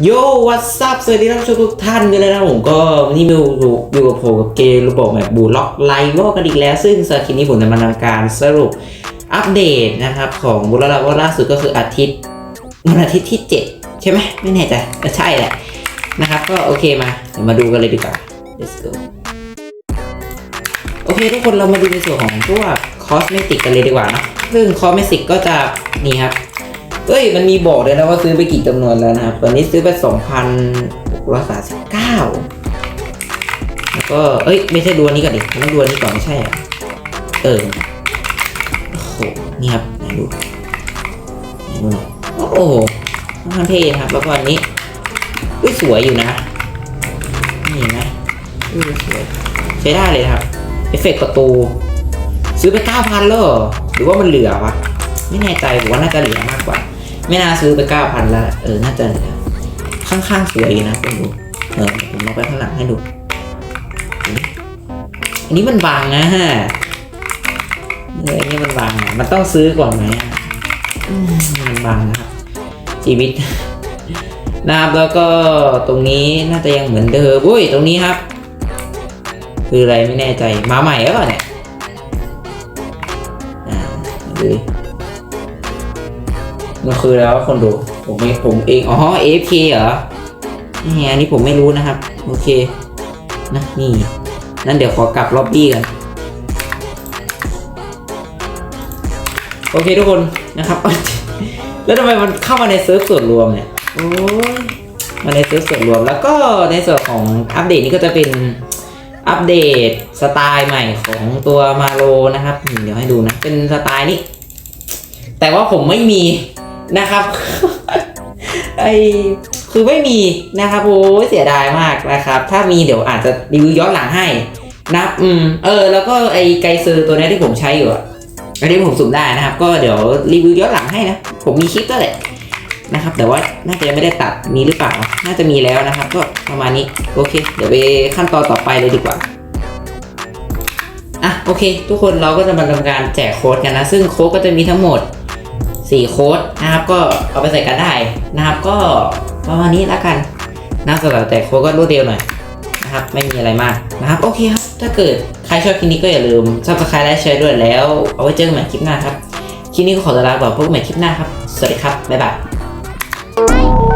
โย่วัสซับสวัสดีท่านผู้ชมทุกท่านกันเลยนะผมก็วันนี้มิวอยู่อยู่กับผมกับเกมระบบแบบบูล็อกไลโวกันอีกแล้วซึ่งสำหรับคลิปนี้ผมจะมาทำการสรุปอัปเดตนะครับ ของบูล็อกล่าสุดก็คืออาทิตย์วันอาทิตย์ที่ 7 ใช่ไหมไม่แน่ใจใช่แหละนะครับ ก็โอเคมาเดี๋ยวมาดูกันเลยดีกว่า let's go โอเคทุกคนเรามาดูในส่วนของพวคอสเมติกกันเลยดีกว่านะซึ่งคอสเมติกก็จะนี่ครับ เอ้ยมันมีบอกเลยนะว่าซื้อไปกี่จำนวนแล้วนะครับตอนนี้ซื้อไปสองพันร้อยสามสิบเก้าแล้วก็เอ้ยไม่ใช่ดวนนี้ก่อนดิต้องดวนนี้ก่อนไม่ใช่เหรอเออโอ้โหนี่ครับไหนดูไหนดูหน่อยโอ้โหค่อนข้งเท่ครับแล้วก็อันนี้อุ้ยสวยอยู่นะนี่เห็นไหมอุ้ยสวยใช้ได้เลยครับเอฟเฟกต์ประตู ซื้อไปเก้าพันแล้วเหรอหรือว่ามันเหลือวะ ไม่แน่ใจผมว่าน่าจะเหลือมากกว่า ไม่น่าซื้อไปเก้าพันละเออน่าจะเหลือข้างๆสวยนะคุณดูเออผมเอาไปข้างหลังให้ดู อันนี้มันบางนะฮะเอออันนี้มันบางอะมันต้องซื้อก่อนไหมมันบางนะครับ ชีวิตนะครับแล้วก็ตรงนี้น่าจะยังเหมือนเดิมอุ้ยตรงนี้ครับ คืออะไรไม่แน่ใจมาใหม่แล้วเปล่าเนี่ยอ่าดู มันคือแล้วคนดู ผมเองผมเอง อ๋อ AFK เหรอนี่อันนี้ผมไม่รู้นะครับ โอเค นะนี่ นั่นเดี๋ยวขอกลับล็อบบี้กันโอเคทุกคนนะครับ แล้วทำไมมันเข้ามาในเซิร์ฟส่วนรวมเนี่ย โอ้ยมาในเซิร์ฟส่วนรวม แล้วก็ในส่วนของอัปเดตนี้ก็จะเป็นอัปเดตสไตล์ใหม่ของตัวมาโลนะครับ เดี๋ยวให้ดูนะ เป็นสไตล์นี้ แต่ว่าผมไม่มี นะครับไอคือไม่มีนะครับโอ้ยเสียดายมากนะครับ ถ้ามีเดี๋ยวอาจจะรีวิวย้อนหลังให้นะอืมเออ แล้วก็ไอไกเซอร์ตัวนี้ที่ผมใช้อยู่อะอันนี้ผมสุ่มได้นะครับ ก็เดี๋ยวรีวิวย้อนหลังให้นะ ผมมีคลิปก็แหละนะครับ แต่ว่าน่าจะยังไม่ได้ตัดมีหรือเปล่า น่าจะมีแล้วนะครับ ก็ประมาณนี้โอเค เดี๋ยวไปขั้นตอนต่อไปเลยดีกว่าอะโอเค ทุกคนเราก็จะมาทำการแจกโค้ดกันนะ ซึ่งโค้ดก็จะมีทั้งหมด 4 โค้ดนะครับก็เอาไปใส่กันได้นะครับก็ประมาณนี้แล้วกันนะสำหรับแต่โค้ดก็รวดเร็วหน่อยนะครับไม่มีอะไรมากนะครับโอเคครับถ้าเกิดใครชอบคลิปนี้ก็อย่าลืม subscribe และแชร์ด้วยแล้ว เอาไว้เจอกันใหม่คลิปหน้าครับคลิปนี้ก็ขอลาไปก่อนพบกันใหม่คลิปหน้าครับ สวัสดีครับ บ๊ายบาย